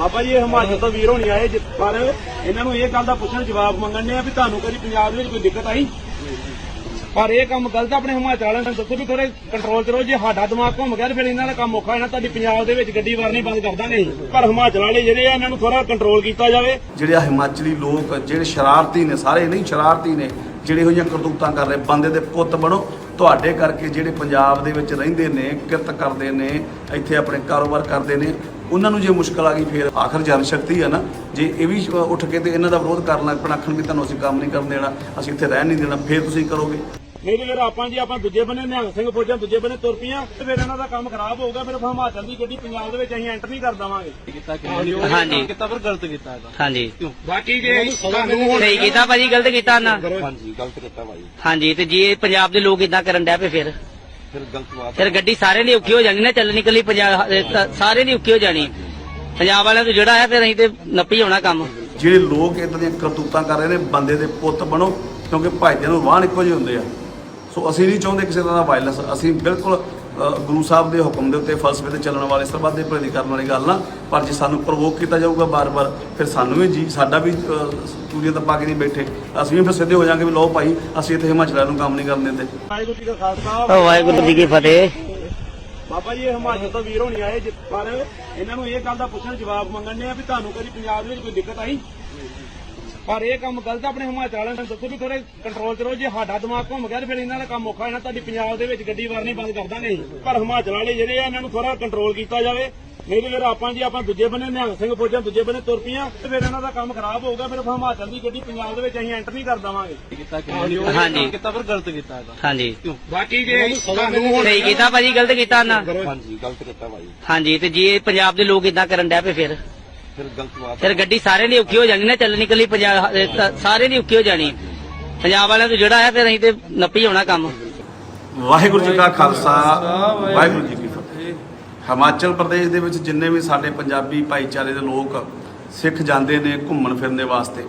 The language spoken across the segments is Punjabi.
ਬਾਬਾ ਜੀ ਇਹ ਹਿਮਾਚਲ ਤੋਂ ਵੀਰ ਹੋਣੀ ਆਏ ਜਿ- ਪਰ ਇਹਨਾਂ ਨੂੰ ਇਹ ਗੱਲ ਦਾ ਪੁੱਛਣ ਜਵਾਬ ਮੰਗਣ ਨੇ ਆ ਵੀ ਤੁਹਾਨੂੰ ਕਦੀ ਪੰਜਾਬ ਦੇ ਵਿੱਚ ਕੋਈ ਦਿੱਕਤ ਆਈ? ਪਰ ਇਹ ਕੰਮ ਗਲਤ ਆ, ਆਪਣੇ ਹਿਮਾਚਲ ਵਾਲਿਆਂ ਨੂੰ ਦੱਸੋ ਵੀ ਥੋੜੇ ਕੰਟਰੋਲ ਕਰੋ ਜੇ ਸਾਡਾ ਦਿਮਾਗ ਘੁੰਮ ਗਿਆ ਤੇ ਫਿਰ ਇਹਨਾਂ ਦਾ ਕੰਮ ਔਖਾ ਹੋਣਾ ਤੁਹਾਡੀ ਪੰਜਾਬ ਦੇ ਵਿੱਚ ਗੱਡੀ ਵਾਰਨੀ ਬੰਦ ਕਰ ਦਾਂਗੇ ਅਸੀਂ। ਪਰ ਹਿਮਾਚਲ ਵਾਲੇ ਜਿਹੜੇ ਆ ਇਹਨਾਂ ਨੂੰ ਥੋੜਾ ਕੰਟਰੋਲ ਕੀਤਾ ਜਾਵੇ। ਜਿਹੜੇ ਆ ਹਿਮਾਚਲੀ ਲੋਕ ਜਿਹੜੇ ਸ਼ਰਾਰਤੀ ਨੇ ਸਾਰੇ ਨਹੀਂ ਸ਼ਰਾਰਤੀ ਨੇ ਜਿਹੜੇ ਇਹੋ ਜਿਹੀਆਂ ਕਰਤੂਤਾਂ ਕਰ ਰਹੇ ਬੰਦੇ ਦੇ ਪੁੱਤ ਬਣੋ। ਤੁਹਾਡੇ ਕਰਕੇ ਜਿਹੜੇ ਪੰਜਾਬ ਦੇ ਵਿੱਚ ਰਹਿੰਦੇ ਨੇ ਕਿਰਤ ਕਰਦੇ ਨੇ ਇੱਥੇ ਆਪਣੇ ਕਾਰੋਬਾਰ ਕਰਦੇ ਨੇ ਉਹਨਾਂ ਨੂੰ ਜੇ ਮੁਸ਼ਕਲ ਆ ਗਈ ਫਿਰ ਆਖਰ ਜਨ ਸ਼ਕਤੀ ਹੈ ਨਾ। ਜੇ ਇਹ ਵੀ ਉੱਠ ਕੇ ਤੇ ਇਹਨਾਂ ਦਾ ਵਿਰੋਧ ਕਰਨ ਲੱਗ ਪੈਣ ਆਖਣ ਵੀ ਤੁਹਾਨੂੰ ਅਸੀਂ ਕੰਮ ਨਹੀਂ ਕਰਨ ਦੇਣਾ ਅਸੀਂ ਇੱਥੇ ਰਹਿਣ ਨਹੀਂ ਦੇਣਾ ਫਿਰ ਤੁਸੀਂ ਕਰੋਗੇ। ਨਹੀਂ ਤੇ ਫਿਰ ਆਪਾਂ ਜੀ ਆਪਾਂ ਦੂਜੇ ਬੰਨੇ ਨਿਹੰਗ ਸਿੰਘ ਫੌਜਾਂ ਦੂਜੇ ਬੰਨੇ ਤੁਰ ਪਈਆਂ ਤੇ ਫਿਰ ਇਹਨਾਂ ਦਾ ਕੰਮ ਖਰਾਬ ਹੋਊਗਾ ਫਿਰ ਹਿਮਾਚਲ ਦੀ ਗੱਡੀ ਪੰਜਾਬ ਦੇ ਵਿੱਚ ਅਸੀਂ ਐਂਟਰ ਨਹੀਂ ਕਰ ਦਵਾਂਗੇ। ਹਾਂਜੀ ਕੀਤਾ ਪਰ ਗਲਤ ਕੀਤਾ ਹੈਗਾ ਹਾਂਜੀ। ਬਾਕੀ ਜੇ ਤੁਹਾਨੂੰ ਹੁਣ ਸਹੀ ਕੀਤਾ ਭਾਜੀ ਗਲਤ ਕੀਤਾ ਨਾ। ਹਾਂਜੀ ਗਲਤ ਕੀਤਾ ਭਾਈ ਹਾਂਜੀ ਤੇ ਜੇ ਪੰਜਾਬ ਦੇ ਲੋਕ ਇਦਾਂ ਕਰਨ ਪਏ ਫਿਰ? ਫਿਰ ਗਲਤ ਬਾਤ ਫਿਰ ਗੱਡੀ ਸਾਰਿਆਂ ਦੀ ਔਖੀ ਹੋ ਜਾਣੀ ਨਾ ਚੱਲਣੀ ਕੱਲੀ ਪੰਜਾਬ ਸਾਰਿਆਂ ਦੀ ਔਖੀ ਹੋ ਜਾਣੀ। ਪੰਜਾਬ ਵਾਲਿਆਂ ਤੋਂ ਜਿਹੜਾ ਹੈ ਫਿਰ ਅਸੀਂ ਤੇ ਨੱਪੀ ਹੋਣਾ ਕੰਮ। ਜਿਹੜੇ ਲੋਕ ਇਦਾਂ ਦੀਆਂ ਕਰਤੂਤਾਂ ਕਰ ਰਹੇ ਨੇ ਬੰਦੇ ਦੇ ਪੁੱਤ ਬਣੋ ਕਿਉਂਕਿ ਭਾਈਆਂ ਨੂੰ ਵਾਹਣ ਇੱਕੋ ਜਿਹੇ ਹੁੰਦੇ ਆ। ਸੋ ਅਸੀਂ ਨਹੀਂ ਚਾਹੁੰਦੇ ਕਿਸੇ ਤਰ੍ਹਾਂ ਦਾ ਵਾਇਲੈਂਸ ਅਸੀਂ ਬਿਲਕੁਲ ਗੁਰੂ ਸਾਹਿਬ ਦੇ ਹੁਕਮ ਦੇ ਉੱਤੇ ਫਲਸਫੇ ਤੇ ਚੱਲਣ ਵਾਲੇ ਸਰਬੱਤ ਦੇ ਭਲੇ ਦੀ ਕਰਨ ਵਾਲੀ ਗੱਲ ਨਾ ਪਰ ਜੇ ਸਾਨੂੰ ਪ੍ਰਵੋਕ ਕੀਤਾ ਜਾਊਗਾ ਬਾਰ-ਬਾਰ ਫਿਰ ਸਾਨੂੰ ਵੀ ਜੀ ਸਾਡਾ ਵੀ ਸਟੂਡੀਓ ਤਾਂ ਪਾ ਕੇ ਨਹੀਂ ਬੈਠੇ। ਅਸੀਂ ਵੀ ਫਿਰ ਸਿੱਧੇ ਹੋ ਜਾਾਂਗੇ ਵੀ ਲਓ ਭਾਈ ਅਸੀਂ ਇੱਥੇ ਹਿਮਾਚਲ ਨੂੰ ਕੰਮ ਨਹੀਂ ਕਰਨ ਦਿੰਦੇ। ਵਾਹਿਗੁਰੂ ਜੀ ਕਾ ਖਾਲਸਾ। ਵਾਹਿਗੁਰੂ ਜੀ ਕੀ ਫਤਿਹ। ਬਾਬਾ ਜੀ ਇਹ ਹਿਮਾਚਲ ਤੋਂ ਵੀਰ ਹੋਣੀ ਆਏ ਜਿ- ਪਰ ਇਹਨਾਂ ਨੂੰ ਇਹ ਗੱਲ ਦਾ ਪੁੱਛਣ ਜਵਾਬ ਮੰਗਣ ਨੇ ਆ ਵੀ ਤੁਹਾਨੂੰ ਕਦੀ ਪੰਜਾਬ ਦੇ ਵਿੱਚ ਕੋਈ ਦਿੱਕਤ ਆਈ? ਪਰ ਇਹ ਕੰਮ ਗਲਤ ਆ, ਆਪਣੇ ਹਿਮਾਚਲ ਵਾਲਿਆਂ ਨੂੰ ਦੱਸੋ ਵੀ ਥੋੜੇ ਕੰਟਰੋਲ ਕਰੋ ਜੇ ਸਾਡਾ ਦਿਮਾਗ ਘੁੰਮ ਗਿਆ ਤੇ ਫਿਰ ਇਹਨਾਂ ਦਾ ਕੰਮ ਔਖਾ ਹੋਣਾ ਤੁਹਾਡੀ ਪੰਜਾਬ ਦੇ ਵਿੱਚ ਗੱਡੀ ਵਾਰਨੀ ਬੰਦ ਕਰ ਦਾਂਗੇ ਅਸੀਂ। ਪਰ ਹਿਮਾਚਲ ਵਾਲੇ ਜਿਹੜੇ ਆ ਇਹਨਾਂ ਨੂੰ ਥੋੜਾ ਕੰਟਰੋਲ ਕੀਤਾ ਜਾਵੇ। ਨਹੀਂ ਤੇ ਫਿਰ ਆਪਾਂ ਜੀ ਆਪਾਂ ਦੂਜੇ ਬੰਨੇ ਨਿਹੰਗ ਸਿੰਘ ਫੌਜਾਂ ਦੂਜੇ ਬੰਨੇ ਤੁਰ ਪਈਆਂ ਤੇ ਫਿਰ ਇਹਨਾਂ ਦਾ ਕੰਮ ਖਰਾਬ ਹੋਊਗਾ ਫਿਰ ਹਿਮਾਚਲ ਦੀ ਗੱਡੀ ਪੰਜਾਬ ਦੇ ਵਿੱਚ ਅਸੀਂ ਐਂਟਰ ਨਹੀਂ ਕਰ ਦਵਾਂਗੇ। ਕੀਤਾ ਹਾਂਜੀ। ਕੀਤਾ ਪਰ ਗਲਤ ਕੀਤਾ ਹੈਗਾ ਹਾਂਜੀ। ਬਾਕੀ ਜੇ ਤੁਹਾਨੂੰ ਹੁਣ ਸਹੀ ਕੀਤਾ ਭਾਜੀ ਗਲਤ ਕੀਤਾ ਨਾ। ਹਾਂਜੀ ਗਲਤ ਕੀਤਾ ਭਾਈ ਹਾਂਜੀ ਤੇ ਜੇ ਪੰਜਾਬ ਦੇ ਲੋਕ ਇਦਾਂ ਕਰਨ ਡਿਆ ਪਏ ਫਿਰ? ਫਿਰ ਗਲਤ ਬਾਤ ਫਿਰ ਗੱਡੀ ਸਾਰਿਆਂ ਦੀ ਔਖੀ ਹੋ ਜਾਣੀ ਨਾ ਚੱਲਣੀ ਕੱਲੀ ਪੰਜਾਬ ਸਾਰਿਆਂ ਦੀ ਔਖੀ ਹੋ ਜਾਣੀ। ਪੰਜਾਬ ਵਾਲਿਆਂ ਤੋਂ ਜਿਹੜਾ ਹੈ ਫਿਰ ਅਸੀਂ ਤੇ ਨੱਪੀ ਹੋਣਾ ਕੰਮ। ਵਾਹਿਗੁਰੂ ਜੀ ਕਾ ਖਾਲਸਾ ਵਾਹਿਗੁਰੂ ਜੀ ਕੀ ਫਤਿਹ। ਹਿਮਾਚਲ ਪ੍ਰਦੇਸ਼ ਦੇ ਵਿੱਚ ਜਿੰਨੇ ਵੀ ਸਾਡੇ ਪੰਜਾਬੀ ਭਾਈਚਾਰੇ ਦੇ ਲੋਕ ਸਿੱਖ ਜਾਂਦੇ ਨੇ ਘੁੰਮਣ ਫਿਰਨ ਦੇ ਵਾਸਤੇ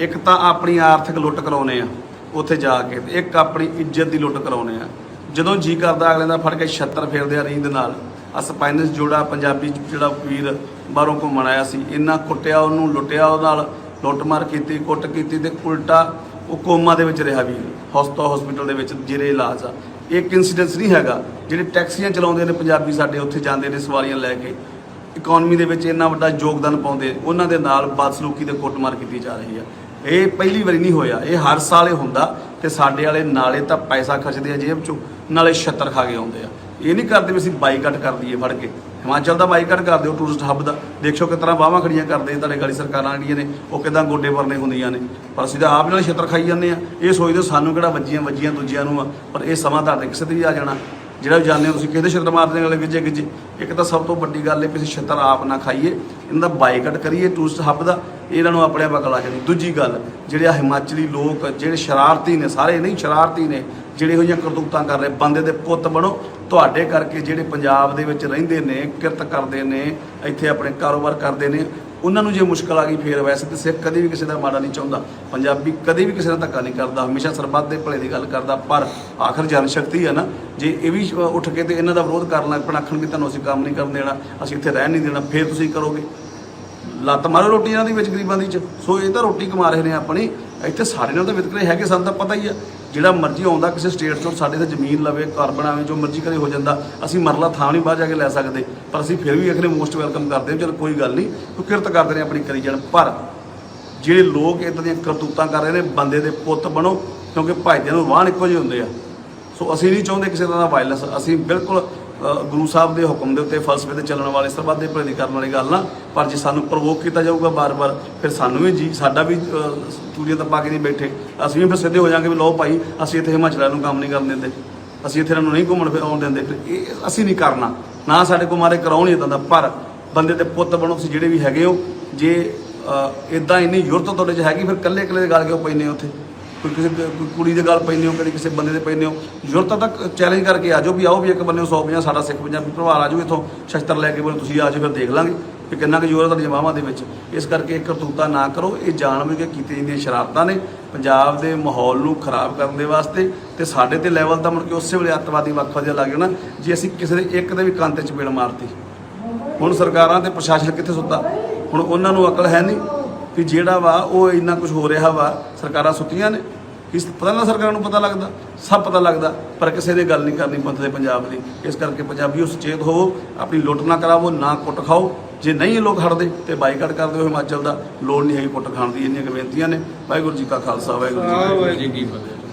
ਇੱਕ ਤਾਂ ਆਪਣੀ ਆਰਥਿਕ ਲੁੱਟ ਕਰਾਉਨੇ ਆ ਉੱਥੇ ਜਾ ਕੇ ਤੇ ਇੱਕ ਆਪਣੀ ਇੱਜ਼ਤ ਦੀ ਲੁੱਟ ਕਰਾਉਨੇ ਆ। ਜਦੋਂ ਜੀ ਕਰਦਾ ਅਗਲੇ ਦਾ ਫੜ ਕੇ ਛੱਤਰ ਫੇਰਦੇ ਆ ਰੀਂਦ ਨਾਲ। ਆ ਸਪਾਈਨਸ ਜੋੜਾ ਪੰਜਾਬੀ ਜਿਹੜਾ ਵੀਰ ਬਾਹਰੋਂ ਘੁੰਮਣ ਆਇਆ ਸੀ। ਇੰਨਾ ਕੁੱਟਿਆ ਉਹਨੂੰ, ਲੁੱਟਿਆ ਉਹ ਨਾਲ, ਲੁੱਟਮਾਰ ਕੀਤੀ, ਕੁੱਟ ਕੀਤੀ ਤੇ ਉਲਟਾ ਉਹ ਕੋਮਾ ਦੇ ਵਿੱਚ ਰਿਹਾ ਵੀ। ਹਸਪਤਾਲ ਹਸਪੀਟਲ ਦੇ ਵਿੱਚ ਜਿਹੜੇ ਇਲਾਜ ਆ। ਇਹ ਇੱਕ ਇਨਸੀਡੈਂਸ ਨਹੀਂ ਹੈਗਾ। ਜਿਹੜੇ ਟੈਕਸੀਆਂ ਚਲਾਉਂਦੇ ਨੇ ਪੰਜਾਬੀ ਸਾਡੇ ਉੱਥੇ ਜਾਂਦੇ ਨੇ ਸਵਾਰੀਆਂ ਲੈ ਕੇ। ਇਕਨੋਮੀ ਦੇ ਵਿੱਚ ਇੰਨਾ ਵੱਡਾ ਯੋਗਦਾਨ ਪਾਉਂਦੇ, ਉਹਨਾਂ ਦੇ ਨਾਲ ਬਦਸਲੂਕੀ ਤੇ ਕੁੱਟਮਾਰ ਕੀਤੀ ਜਾ ਰਹੀ ਆ। ਇਹ ਪਹਿਲੀ ਵਾਰੀ ਨਹੀਂ ਹੋਇਆ। ਇਹ ਹਰ ਸਾਲ ਇਹ ਹੁੰਦਾ ਤੇ ਸਾਡੇ ਵਾਲੇ ਨਾਲੇ ਤਾਂ ਪੈਸਾ ਖਰਚਦੇ ਆ ਜੇਬ ਚੋਂ, ਨਾਲੇ ਛੱਤਰ ਖਾ ਕੇ ਆਉਂਦੇ ਆ। ਇਹ ਨਹੀਂ ਕਰਦੇ ਵੀ ਅਸੀਂ ਬਾਈਕਾਟ ਕਰ ਦਈਏ ਫੜ ਕੇ। ਹਿਮਾਚਲ ਦਾ ਬਾਈਕਾਟ ਕਰ ਦਿਓ ਟੂਰਿਸਟ ਹੱਬ ਦਾ। ਦੇਖੋ ਕਿਸ ਤਰ੍ਹਾਂ ਬਾਹਾਂ ਖੜੀਆਂ ਕਰਦੇ ਤੁਹਾਡੇ ਗਾਲੀ ਸਰਕਾਰਾਂ ਜਿਹੜੀਆਂ ਨੇ, ਉਹ ਕਿਦਾਂ ਗੋਡੇ ਵਰਨੇ ਹੁੰਦੀਆਂ ਨੇ। ਪਰ ਅਸੀਂ ਤਾਂ ਆਪ ਨਾਲ ਛੇਤਰ ਖਾਈ ਜਾਂਦੇ ਆ ਇਹ ਸੋਚਦੇ ਸਾਨੂੰ ਕਿਹੜਾ ਵੱਜੀਆਂ ਵੱਜੀਆਂ ਦੂਜਿਆਂ ਨੂੰ ਆ, ਪਰ ਇਹ ਸਮਾਂ ਤੁਹਾਡੇ ਕਿਸੇ ਤੇ ਵੀ ਆ ਜਾਣਾ। ਜਿਹੜਾ ਵੀ ਜਾਣਦੇ ਹੋ ਤੁਸੀਂ, ਕਿਹਦੇ ਛੱਤਰ ਮਾਰਦੇ ਨੇ ਅਗਲੇ ਗਿੱਜੇ ਗਿੱਜੇ ਇੱਕ ਤਾਂ ਸਭ ਤੋਂ ਵੱਡੀ ਗੱਲ ਹੈ ਵੀ ਅਸੀਂ ਛੱਤਰ ਆਪ ਨਾ ਖਾਈਏ, ਇਹਨਾਂ ਦਾ ਬਾਈਕਾਟ ਕਰੀਏ, ਟੂਰਿਸਟ ਹੱਬ ਦਾ ਇਹਨਾਂ ਨੂੰ ਆਪਣੇ ਆਪ ਅਕਲ ਆ ਜਾਣੀ ਦੂਜੀ ਗੱਲ, ਜਿਹੜੇ ਆ ਹਿਮਾਚਲੀ ਲੋਕ, ਜਿਹੜੇ ਸ਼ਰਾਰਤੀ ਨੇ, ਸਾਰੇ ਨਹੀਂ ਸ਼ਰਾਰਤੀ ਨੇ, ਜਿਹੜੇ ਇਹੋ ਜਿਹੀਆਂ ਕਰਤੂਤਾਂ ਕਰ ਰਹੇ, ਬੰਦੇ ਦੇ ਪੁੱਤ ਬਣੋ, ਤੁਹਾਡੇ ਕਰਕੇ ਜਿਹੜੇ ਪੰਜਾਬ ਦੇ ਵਿੱਚ ਰਹਿੰਦੇ ਨੇ, ਕਿਰਤ ਕਰਦੇ ਨੇ, ਇੱਥੇ ਆਪਣੇ ਕਾਰੋਬਾਰ ਕਰਦੇ ਨੇ ਉਹਨਾਂ ਨੂੰ ਜੇ ਮੁਸ਼ਕਲ ਆ ਗਈ ਫੇਰ ਵੈਸੇ ਤੇ ਸਿੱਖ ਕਦੇ ਵੀ ਕਿਸੇ ਦਾ ਮਾੜਾ ਨਹੀਂ ਚਾਹੁੰਦਾ। ਪੰਜਾਬੀ ਕਦੇ ਵੀ ਕਿਸੇ ਦਾ ਧੱਕਾ ਨਹੀਂ ਕਰਦਾ, ਹਮੇਸ਼ਾ ਸਰਬੱਤ ਦੇ ਭਲੇ ਦੀ ਗੱਲ ਕਰਦਾ, ਪਰ ਆਖਰ ਜਨ ਸ਼ਕਤੀ ਹੈ ਨਾ, ਜੇ ਇਹ ਵੀ ਉੱਠ ਕੇ ਤੇ ਇਹਨਾਂ ਦਾ ਵਿਰੋਧ ਕਰਨ ਲੱਗ ਪੈਣ, ਆਖਣ ਵੀ ਤੁਹਾਨੂੰ ਅਸੀਂ ਕੰਮ ਨਹੀਂ ਕਰਨ ਦੇਣਾ, ਅਸੀਂ ਇੱਥੇ ਰਹਿਣ ਨਹੀਂ ਦੇਣਾ, ਫੇਰ ਤੁਸੀਂ ਕਰੋਗੇ। ਲੱਤ ਮਾਰੋ ਰੋਟੀ ਇਹਨਾਂ ਦੀ ਵਿੱਚ ਗਰੀਬਾਂ ਦੀ ਚ। ਸੋ ਇਹ ਤਾਂ ਰੋਟੀ ਕਮਾ ਰਹੇ ਨੇ ਆਪਣੀ। ਇੱਥੇ ਸਾਡੇ ਨਾਲ ਤਾਂ ਵਿਤਕਰੇ ਹੈਗੇ, ਸਾਨੂੰ ਤਾਂ ਪਤਾ ਹੀ ਆ। ਜਿਹੜਾ ਮਰਜ਼ੀ ਆਉਂਦਾ ਕਿਸੇ ਸਟੇਟ ਤੋਂ ਸਾਡੇ ਤੇ ਜ਼ਮੀਨ ਲਵੇ, ਘਰ ਬਣਾਵੇ, ਜੋ ਮਰਜ਼ੀ ਕਰੇ ਹੋ ਜਾਂਦਾ। ਅਸੀਂ ਮਰਲਾ ਥਾਂ ਨਹੀਂ ਬਾਹਰ ਜਾ ਕੇ ਲੈ ਸਕਦੇ, ਪਰ ਅਸੀਂ ਫਿਰ ਵੀ ਅਖਲੇ ਮੋਸਟ ਵੈਲਕਮ ਕਰਦੇ ਹਾਂ, ਚਲ ਕੋਈ ਗੱਲ ਨਹੀਂ, ਕੋਈ ਕਿਰਤ ਕਰਦੇ ਨੇ ਆਪਣੀ ਕਰੀ ਜਾਣ। ਪਰ ਜਿਹੜੇ ਲੋਕ ਇਦਾਂ ਦੀਆਂ ਕਰਤੂਤਾਂ ਕਰ ਰਹੇ ਨੇ, ਬੰਦੇ ਦੇ ਪੁੱਤ ਬਣੋ, ਕਿਉਂਕਿ ਭਾਈਆਂ ਨੂੰ ਵਾਹਣ ਇੱਕੋ ਜਿਹੇ ਹੁੰਦੇ ਆ। ਸੋ ਅਸੀਂ ਨਹੀਂ ਚਾਹੁੰਦੇ ਕਿਸੇ ਤਰ੍ਹਾਂ ਦਾ ਵਾਇਲੈਂਸ ਅਸੀਂ ਬਿਲਕੁਲ ਗੁਰੂ ਸਾਹਿਬ ਦੇ ਹੁਕਮ ਦੇ ਉੱਤੇ ਫਲਸਫੇ ਤੇ ਚੱਲਣ ਵਾਲੇ ਸਰਬੱਤ ਦੇ ਭਲੇ ਦੀ ਕਰਨ ਵਾਲੀ ਗੱਲ ਨਾ, ਪਰ ਜੇ ਸਾਨੂੰ ਪ੍ਰਵੋਕ ਕੀਤਾ ਜਾਊਗਾ ਬਾਰ-ਬਾਰ, ਫਿਰ ਸਾਨੂੰ ਵੀ ਜੀ, ਸਾਡਾ ਵੀ ਸਟੂਡੀਓ ਤਾਂ ਪਾ ਕੇ ਨਹੀਂ ਬੈਠੇ। ਅਸੀਂ ਵੀ ਫਿਰ ਸਿੱਧੇ ਹੋ ਜਾਾਂਗੇ ਵੀ ਲਓ ਭਾਈ, ਅਸੀਂ ਇੱਥੇ ਹਿਮਾਚਲਾਂ ਨੂੰ ਕੰਮ ਨਹੀਂ ਕਰਨ ਦਿੰਦੇ। ਅਸੀਂ ਇੱਥੇ ਇਹਨਾਂ ਨੂੰ ਨਹੀਂ ਘੁੰਮਣ ਫਿਰ ਆਉਣ ਦਿੰਦੇ। ਫਿਰ ਇਹ, ਅਸੀਂ ਨਹੀਂ ਕਰਨਾ। ਨਾ ਸਾਡੇ ਕੋਲ ਮਾਰੇ ਕਰਾਉਣ ਇਦਾਂ ਦਾ, ਪਰ ਬੰਦੇ ਦੇ ਪੁੱਤ ਬਣੋ, ਤੁਸੀਂ ਜਿਹੜੇ ਵੀ ਹੈਗੇ ਹੋ, ਜੇ ਇਦਾਂ ਇੰਨੀ ਯੁਰਤ ਤੁਹਾਡੇ 'ਚ ਹੈਗੀ, ਫਿਰ ਕੱਲੇ ਕੱਲੇ ਦੇ ਗੱਲ ਕਿਉਂ ਪੈਂਦੇ ਉੱਥੇ? ਕੋਈ ਕਿਸੇ ਕੋਈ ਕੁੜੀ ਦੇ ਗੱਲ ਪੈਂਦੇ ਹੋ, ਕਦੇ ਕਿਸੇ ਬੰਦੇ ਦੇ ਪੈਂਦੇ ਹੋ, ਜ਼ਰੂਰਤ ਤੱਕ ਚੈਲੰਜ ਕਰਕੇ ਆ ਜਾਓ ਵੀ ਆਓ ਵੀ ਇੱਕ ਬੰਦੇ ਬੰਨੇ 150 ਸਾਡਾ ਸਿੱਖ ਪੰਜਾਬੀ ਪਰਿਵਾਰ ਆ ਜਾਓ ਇੱਥੋਂ, ਸ਼ਸਤਰ ਲੈ ਕੇ ਬੋਲੇ, ਤੁਸੀਂ ਆ ਜਾਓ, ਫਿਰ ਦੇਖ ਲਾਂਗੇ ਕਿ ਕਿੰਨਾ ਕੁ ਜ਼ੋਰ ਹੈ ਤੁਹਾਡੀਆਂ ਬਾਹਾਂ ਦੇ ਵਿੱਚ। ਇਸ ਕਰਕੇ ਇਹ ਕਰਤੂਤਾ ਨਾ ਕਰੋ, ਇਹ ਜਾਣ ਬੁੱਝ ਕੇ ਕੀਤੀਆਂ ਜਾਂਦੀਆਂ ਸ਼ਰਾਰਤਾਂ ਨੇ ਪੰਜਾਬ ਦੇ ਮਾਹੌਲ ਨੂੰ ਖਰਾਬ ਕਰਨ ਦੇ ਵਾਸਤੇ ਤੇ ਸਾਡੇ ਤੇ ਲੈਵਲ ਤਾਂ ਮੁੜ ਕੇ ਉਸੇ ਵੇਲੇ ਅੱਤਵਾਦੀ ਵੱਖ ਜਿਹਾ ਲੱਗ ਜਾਣਾ, ਜੇ ਅਸੀਂ ਕਿਸੇ ਦੇ ਇੱਕ ਦੇ ਵੀ ਕੰਨ ਤੇ ਚਪੇੜ ਮਾਰਤੀ। ਹੁਣ ਸਰਕਾਰਾਂ ਤੇ ਪ੍ਰਸ਼ਾਸਨ ਕਿੱਥੇ ਸੁੱਤਾ? ਹੁਣ ਉਹਨਾਂ ਨੂੰ ਅਕਲ ਹੈ ਨਹੀਂ ਕਿ ਜਿਹੜਾ ਵਾ ਉਹ ਇੰਨਾ ਕੁਝ ਹੋ ਰਿਹਾ ਵਾ, ਸਰਕਾਰਾਂ ਸੁੱਤੀਆਂ ਨੇ। ਕਿਸ ਪਤਾ ਨਾ ਸਰਕਾਰਾਂ ਨੂੰ ਪਤਾ ਲੱਗਦਾ ਸਭ ਪਤਾ ਲੱਗਦਾ ਪਰ ਕਿਸੇ ਦੀ ਗੱਲ ਨਹੀਂ ਕਰਨੀ ਪੰਥ ਦੇ ਪੰਜਾਬ ਦੀ। ਇਸ ਕਰਕੇ ਪੰਜਾਬੀਓ ਸੁਚੇਤ ਹੋਵੋ ਆਪਣੀ ਲੁੱਟ ਨਾ ਕਰਾਵੋ ਨਾ ਕੁੱਟ ਖਾਓ। ਜੇ ਨਹੀਂ ਇਹ ਲੋਕ ਹਟਦੇ ਤੇ ਬਾਈਕਾਟ ਕਰ ਦਿਓ ਹਿਮਾਚਲ ਦਾ ਲੋੜ ਨਹੀਂ ਹੈਗੀ ਕੁੱਟ ਖਾਣ ਦੀ ਇੰਨੀਆਂ ਬੇਨਤੀਆਂ ਨੇ। ਵਾਹਿਗੁਰੂ ਜੀ ਕਾ ਖਾਲਸਾ ਵਾਹਿਗੁਰੂ ਜੀ ਕੀ ਫਤਿਹ।